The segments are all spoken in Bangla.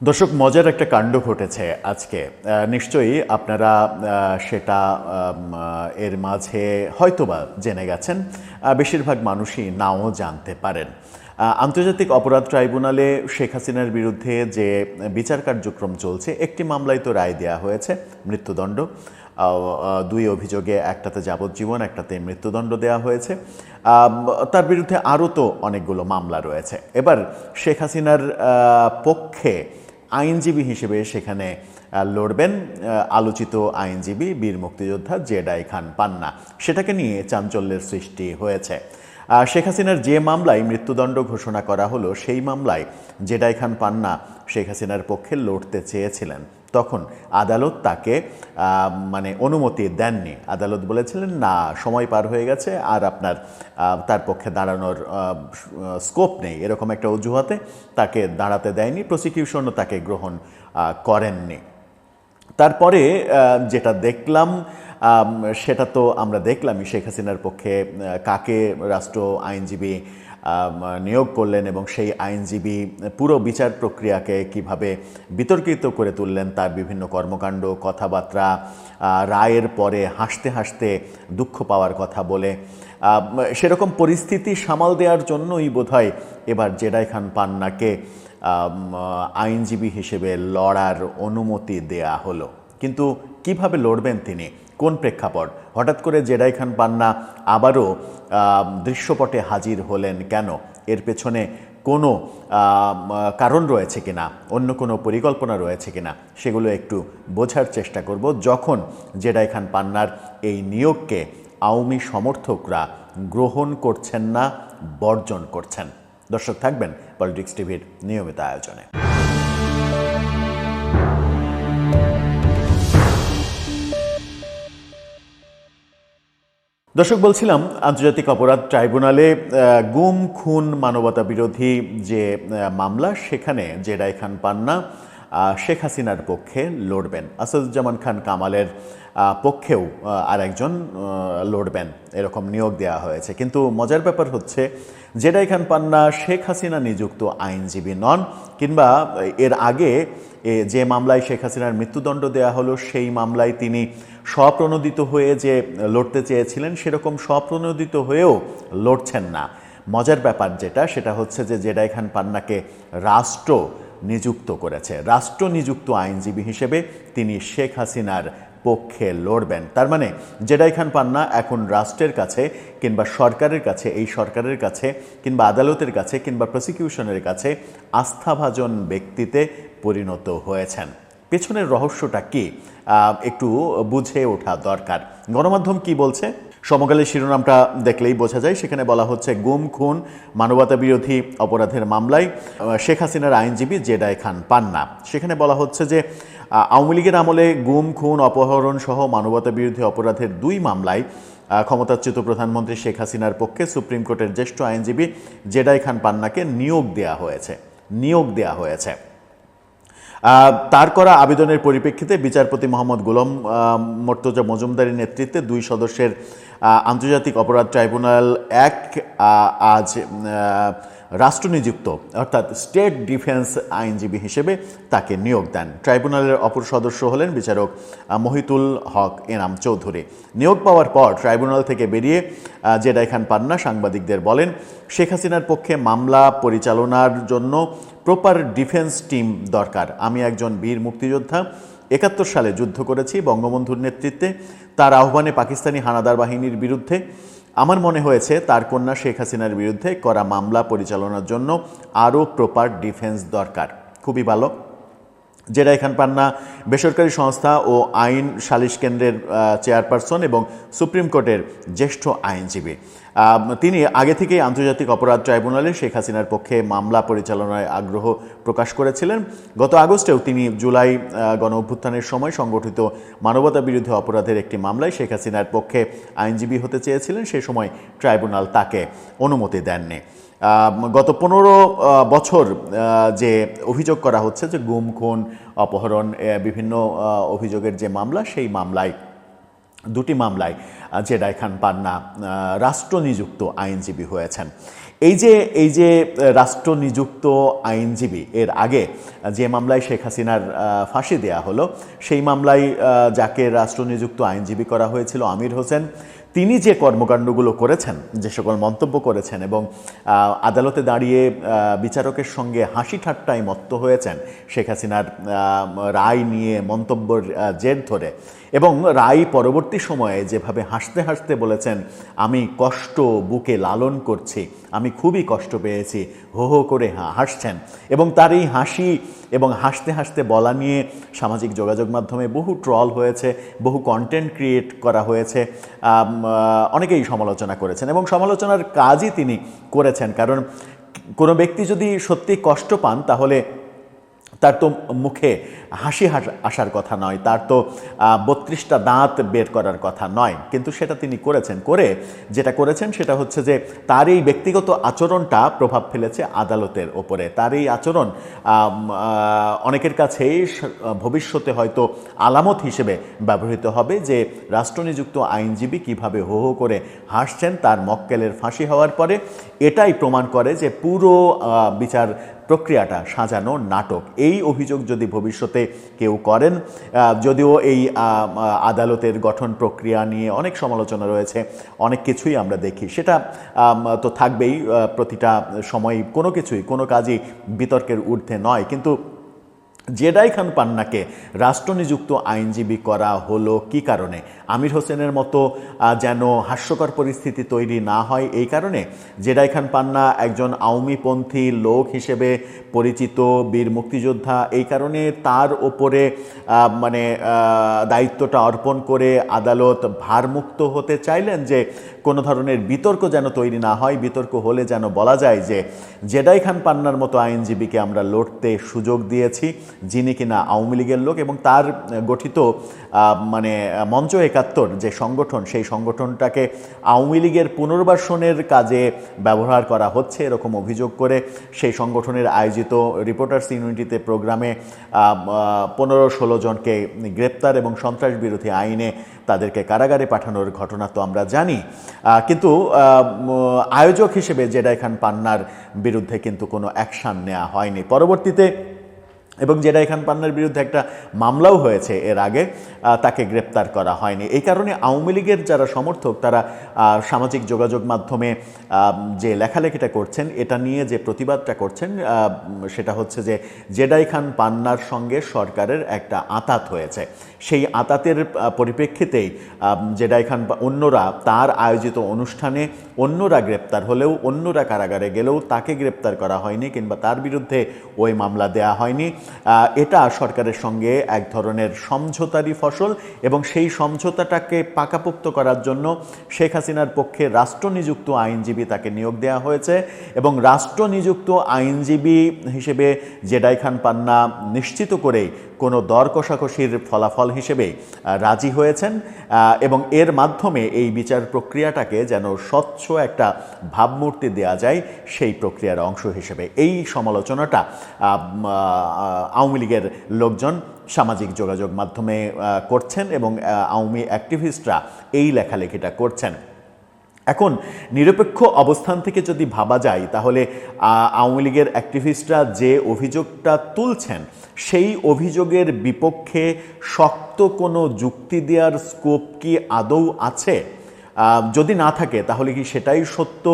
দর্শক, মজার একটা কাণ্ড ঘটেছে আজকে। নিশ্চয়ই আপনারা সেটা এর মাঝে হয়তোবা জেনে গেছেন। বেশিরভাগ মানুষই নাও জানতে পারেন। আন্তর্জাতিক অপরাধ ট্রাইব্যুনালে শেখ হাসিনার বিরুদ্ধে যে বিচার কার্যক্রম চলছে, একটি মামলায় তো রায় দেওয়া হয়েছে, মৃত্যুদণ্ড। দুই অভিযোগে একটাতে যাবজ্জীবন, একটাতে মৃত্যুদণ্ড দেওয়া হয়েছে। তার বিরুদ্ধে আরও তো অনেকগুলো মামলা রয়েছে। এবার শেখ হাসিনার পক্ষে আইনজীবী হিসেবে সেখানে লড়বেন আলোচিত আইনজীবী, বীর মুক্তিযোদ্ধা জেডাই খান পান্না। সেটাকে নিয়ে চাঞ্চল্যের সৃষ্টি হয়েছে। শেখ হাসিনার যে মামলায় মৃত্যুদণ্ড ঘোষণা করা হলো, সেই মামলায় জেডাই খান পান্না শেখ হাসিনার পক্ষে লড়তে চেয়েছিলেন। তখন আদালত তাকে মানে অনুমতি দেননি। আদালত বলেছিলেন, না, সময় পার হয়ে গেছে, আর আপনার তার পক্ষে দাঁড়ানোর স্কোপ নেই। এরকম একটা অজুহাতে তাকে দাঁড়াতে দেয়নি প্রসিকিউশনও তাকে গ্রহণ করেননি। তারপরে যেটা দেখলাম সেটা তো আমরা দেখলামই শেখ হাসিনার পক্ষে কাকে রাষ্ট্র আইনজীবী নিয়োগ করলেন এবং সেই আইনজীবী পুরো বিচার প্রক্রিয়াকে কীভাবে বিতর্কিত করে তুললেন, তার বিভিন্ন কর্মকাণ্ড, কথাবার্তা রায়ের পরে হাসতে হাসতে দুঃখ পাওয়ার কথা বলে সেরকম পরিস্থিতি সামাল দেওয়ার জন্যই বোধহয় এবার জেডাই খান পান্নাকে আইনজীবী হিসেবে লড়ার অনুমতি দেয়া হলো। কিন্তু কীভাবে লড়বেন তিনি? কোন প্রেক্ষাপট? হঠাৎ করে জেডাই খান পান্না আবারও দৃশ্যপটে হাজির হলেন কেন? এর পেছনে কোনো কারণ রয়েছে কিনা? অন্য কোনো পরিকল্পনা রয়েছে কিনা? সেগুলো একটু বোঝার চেষ্টা করব। যখন জেডাই খান পান্নার এই নিয়োগকে আওয়ামী সমর্থকরা গ্রহণ করছেন না, বর্জন করছেন। দর্শক থাকবেন পলিটিক্স টিভির নিয়মিত আয়োজনে। দর্শক, বলছিলাম, আন্তর্জাতিক অপরাধ ট্রাইব্যুনালে গুম, খুন মানবতা বিরোধী যে মামলা, সেখানে জেডাই খান পান্না শেখ হাসিনার পক্ষে লড়বেন। আসাদুজ্জামান খান কামালের পক্ষেও আরেকজন আহ, লড়বেন। এরকম নিয়োগ দেওয়া হয়েছে। কিন্তু মজার ব্যাপার হচ্ছে জেডাই খান পান্না শেখ হাসিনা নিযুক্ত আইনজীবী নন কিংবা এর আগে যে মামলায় শেখ হাসিনার মৃত্যুদণ্ড দেওয়া হলো সেই মামলায় তিনি স্বপ্রণোদিত হয়ে যে লড়তে চেয়েছিলেন সেরকম স্বপ্রণোদিত হয়েও লড়ছেন না। মজার ব্যাপার যেটা সেটা হচ্ছে যে জেডাই খান পান্নাকে রাষ্ট্র নিযুক্ত করেছে। রাষ্ট্র নিযুক্ত আইনজীবী হিসেবে তিনি শেখ হাসিনার পক্ষে লড়বেন। তার মানে জেডাই খান পান্না এখন রাষ্ট্রের কাছে কিংবা সরকারের কাছে, এই সরকারের কাছে কিংবা আদালতের কাছে কিংবা প্রসিকিউশনের কাছে আস্থাভাজন ব্যক্তিতে পরিণত হয়েছেন। পেছনের রহস্যটা কি? একটু বুঝে ওঠা দরকার। গণমাধ্যম কি বলছে? সমকালের শিরোনামটা দেখলেই বোঝা যায়। সেখানে বলা হচ্ছে গুম, খুন, মানবতা বিরোধী অপরাধের মামলায় শেখ হাসিনার আইনজীবী জেডাই খান পান্না। সেখানে বলা হচ্ছে যে আওয়ামী লীগের আমলে গুম, খুন, অপহরণ সহ মানবতা বিরোধী অপরাধের দুই মামলায় ক্ষমতাচ্যুত প্রধানমন্ত্রী শেখ হাসিনার পক্ষে সুপ্রিম কোর্টের জ্যেষ্ঠ আইনজীবী জেডাই খান পান্নাকে নিয়োগ দেওয়া হয়েছে। নিয়োগ দেওয়া হয়েছে। তার করা আবেদনের পরিপ্রেক্ষিতে বিচারপতি মোহাম্মদ গোলাম মর্তজা মজুমদারের নেতৃত্বে দুই সদস্যের আন্তর্জাতিক অপরাধ ট্রাইব্যুনাল এক আজ রাষ্ট্রনিযুক্ত অর্থাৎ স্টেট ডিফেন্স আইনজীবী হিসেবে তাকে নিয়োগ দেন। ট্রাইব্যুনালের অপর সদস্য হলেন বিচারক মহিতুল হক এনাম চৌধুরী। নিয়োগ পাওয়ার পর ট্রাইব্যুনাল থেকে বেরিয়ে জেডাই খান পান্না সাংবাদিকদের বলেন, শেখ হাসিনার পক্ষে মামলা পরিচালনার জন্য প্রপার ডিফেন্স টিম দরকার। আমি একজন বীর মুক্তিযোদ্ধা, একাত্তর সালে যুদ্ধ করেছি বঙ্গবন্ধুর নেতৃত্বে। তার আহ্বানে পাকিস্তানি হানাদার বাহিনীর বিরুদ্ধে আমার মনে হয়েছে তার কন্যা শেখ হাসিনার বিরুদ্ধে করা মামলা পরিচালনার জন্য আরও প্রপার ডিফেন্স দরকার। খুবই ভালো। যেটা এখান পান্না বেসরকারি সংস্থা ও আইন সালিশ কেন্দ্রের চেয়ারপারসন এবং সুপ্রিম কোর্টের জ্যেষ্ঠ আইনজীবী। তিনি আগে থেকেই আন্তর্জাতিক অপরাধ ট্রাইব্যুনালে শেখ হাসিনার পক্ষে মামলা পরিচালনায় আগ্রহ প্রকাশ করেছিলেন। গত আগস্টেও তিনি জুলাই গণ অভ্যুত্থানের সময় সংগঠিত মানবতা বিরোধী অপরাধের একটি মামলায় শেখ হাসিনার পক্ষে আইনজীবী হতে চেয়েছিলেন। সে সময় ট্রাইব্যুনাল তাকে অনুমতি দেননি। গত পনেরো বছর যে অভিযোগ করা হচ্ছে যে গুম, খুন, অপহরণ বিভিন্ন অভিযোগের যে মামলা, সেই মামলায় দুটি মামলায় জেডাই খান পান্না আহ, রাষ্ট্র নিযুক্ত আইনজীবী হয়েছেন। এই যে এই যে রাষ্ট্র নিযুক্ত আইনজীবী এর আগে যে মামলায় শেখ হাসিনার ফাঁসি দেয়া হলো সেই মামলায় যাকে রাষ্ট্র নিযুক্ত আইনজীবী করা হয়েছিল আমির হোসেন তিনি যে কর্মকাণ্ডগুলো করেছেন যে সকল মন্তব্য করেছেন এবং আদালতে দাঁড়িয়ে বিচারকের সঙ্গে হাসি ঠাট্টায় মত্ত হয়েছেন শেখ হাসিনার রায় নিয়ে মন্তব্যের জের ধরে এবং রায় পরবর্তী সময়ে যেভাবে হাসতে হাসতে বলেছেন, আমি কষ্ট বুকে লালন করছি, আমি খুবই কষ্ট পেয়েছি, হো হো করে হাসছেন। এবং তার এই হাসি এবং হাসতে হাসতে বলা নিয়ে সামাজিক যোগাযোগ মাধ্যমে বহু ট্রল হয়েছে, বহু কন্টেন্ট ক্রিয়েট করা হয়েছে অনেকেই সমালোচনা করেছেন এবং সমালোচনার কাজই তিনি করেছেন। কারণ কোনো ব্যক্তি যদি সত্যি কষ্ট পান, তাহলে তার তো মুখে হাসি আসার কথা নয়, তার তো বত্রিশটা দাঁত বের করার কথা নয়। কিন্তু সেটা তিনি করেছেন, করে যেটা করেছেন সেটা হচ্ছে যে তার এই ব্যক্তিগত আচরণটা প্রভাব ফেলেছে আদালতের ওপরে। তার এই আচরণ অনেকের কাছেই ভবিষ্যতে হয়তো আলামত হিসেবে ব্যবহৃত হবে যে রাষ্ট্রনিযুক্ত আইনজীবী কীভাবে হো হো করে হাসছেন, তার মক্কেলের ফাঁসি হওয়ার পরে এটাই প্রমাণ করে যে পুরো বিচার প্রক্রিয়াটা, সাজানো নাটক। এই অভিযোগ যদি ভবিষ্যতে কেউ করেন যদিও এই আদালতের গঠন প্রক্রিয়া নিয়ে অনেক সমালোচনা রয়েছে, অনেক কিছুই আমরা দেখি। সেটা তো থাকবেই প্রতিটা সময় কোনো কিছুই, কোনো কাজই বিতর্কের ঊর্ধ্বে নয়। কিন্তু জেডাই খান পান্নাকে রাষ্ট্রনিযুক্ত আইনজীবী করা হলো কি কারণে? আমির হোসেনের মতো যেন হাস্যকর পরিস্থিতি তৈরি না হয় এই কারণে জেডাই খান পান্না একজন আওয়ামীপন্থী লোক হিসেবে পরিচিত, বীর মুক্তিযোদ্ধা। এই কারণে তার ওপরে মানে দায়িত্বটা অর্পণ করে আদালত ভারমুক্ত হতে চাইলেন যে কোনো ধরনের বিতর্ক যেন তৈরি না হয়। বিতর্ক হলে যেন বলা যায় যে জেডাই খান পান্নার মতো আইনজীবীকে আমরা লড়তে সুযোগ দিয়েছি, যিনি কিনা আওয়ামী লীগের লোক এবং তার গঠিত মানে মঞ্চ একাত্তর, যে সংগঠন, সেই সংগঠনটাকে আওয়ামী লীগের পুনর্বাসনের কাজে ব্যবহার করা হচ্ছে, এরকম অভিযোগ করে সেই সংগঠনের আয়োজিত রিপোর্টার্স ইউনিটিতে প্রোগ্রামে পনেরো ষোলো জনকে গ্রেপ্তার এবং সন্ত্রাস বিরোধী আইনে তাদেরকে কারাগারে পাঠানোর ঘটনা তো আমরা জানি। কিন্তু আয়োজক হিসেবে জেডাই খান পান্নার বিরুদ্ধে কিন্তু কোনো অ্যাকশান নেওয়া হয়নি। পরবর্তীতে এবং জেডাই খান পান্নার বিরুদ্ধে একটা মামলাও হয়েছে এর আগে তাকে গ্রেপ্তার করা হয়নি। এই কারণে আওয়ামী লীগের যারা সমর্থক, তারা সামাজিক যোগাযোগ মাধ্যমে যে লেখালেখিটা করছেন, এটা নিয়ে যে প্রতিবাদটা করছেন সেটা হচ্ছে যে জেডাই খান পান্নার সঙ্গে সরকারের একটা আতাত হয়েছে। সেই আতাতের পরিপ্রেক্ষিতেই জেডাই খান অন্যরা তার আয়োজিত অনুষ্ঠানে অন্যরা গ্রেপ্তার হলেও, অন্যরা কারাগারে গেলেও তাকে গ্রেপ্তার করা হয়নি কিংবা তার বিরুদ্ধে ওই মামলা দেয়া হয়নি। এটা সরকারের সঙ্গে এক ধরনের সমঝোতারই ফসল এবং সেই সমঝোতাটাকে পাকাপোক্ত করার জন্য শেখ হাসিনার পক্ষে রাষ্ট্রনিযুক্ত আইনজীবী তাকে নিয়োগ দেওয়া হয়েছে এবং রাষ্ট্রনিযুক্ত আইনজীবী হিসেবে জেডাই খান পান্না নিশ্চিত করেই কোনো দর কষাকষির ফলাফল হিসেবে রাজি হয়েছেন এবং এর মাধ্যমে এই বিচার প্রক্রিয়াটাকে যেন স্বচ্ছ একটা ভাবমূর্তি দেওয়া যায় সেই প্রক্রিয়ার অংশ হিসেবে। এই সমালোচনাটা আওয়ামী লীগের লোকজন সামাজিক যোগাযোগ মাধ্যমে করছেন এবং আওয়ামী অ্যাক্টিভিস্টরা এই লেখালেখিটা করছেন। এখন নিরপেক্ষ অবস্থান থেকে যদি ভাবা যায়, তাহলে আওয়ামী লীগের অ্যাক্টিভিস্টরা যে অভিযোগটা তুলছেন, সেই অভিযোগের বিপক্ষে শক্ত কোনো যুক্তি দেওয়ার স্কোপ কি আদৌ আছে? যদি না থাকে, তাহলে কি সেটাই সত্য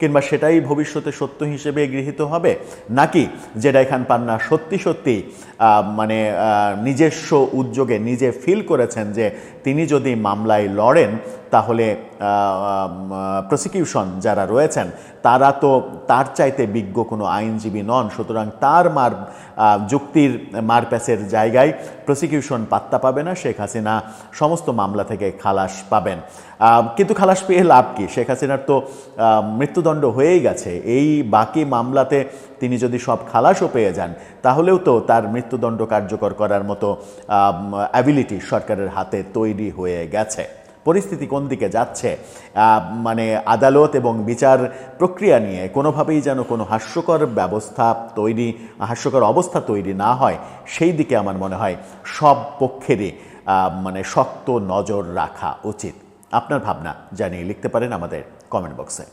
কিংবা সেটাই ভবিষ্যতে সত্য হিসেবে গৃহীত হবে? নাকি যেটা এখান পান্না সত্যি সত্যি মানে নিজস্ব উদ্যোগে নিজে ফিল করেছেন যে তিনি যদি মামলায় লড়েন, তাহলে প্রসিকিউশন যারা রয়েছেন তারা তো তার চাইতে বিজ্ঞ কোনো আইনজীবী নন, সুতরাং তার মার যুক্তির মারপ্যাসের জায়গায় প্রসিকিউশন পাত্তা পাবে না, শেখ হাসিনা সমস্ত মামলা থেকে খালাস পাবেন। কিন্তু খালাস পেয়ে লাভ কি? শেখ হাসিনার তো মৃত্যুদণ্ড হয়েই গেছে। এই বাকি মামলাতে তিনি যদি সব খালাসও পেয়ে যান, তাহলেও তো তার মৃত্যুদণ্ড কার্যকর করার মতো অ্যাবিলিটি সরকারের হাতে তৈরি হয়ে গেছে। পরিস্থিতি কোন দিকে যাচ্ছে মানে আদালত এবং বিচার প্রক্রিয়া নিয়ে কোনোভাবেই যেন কোনো হাস্যকর ব্যবস্থা তৈরি, হাস্যকর অবস্থা তৈরি না হয়, সেই দিকে আমার মনে হয় সব পক্ষেরই মানে শক্ত নজর রাখা উচিত। আপনার ভাবনা জানিয়ে লিখতে পারেন আমাদের কমেন্ট বক্সে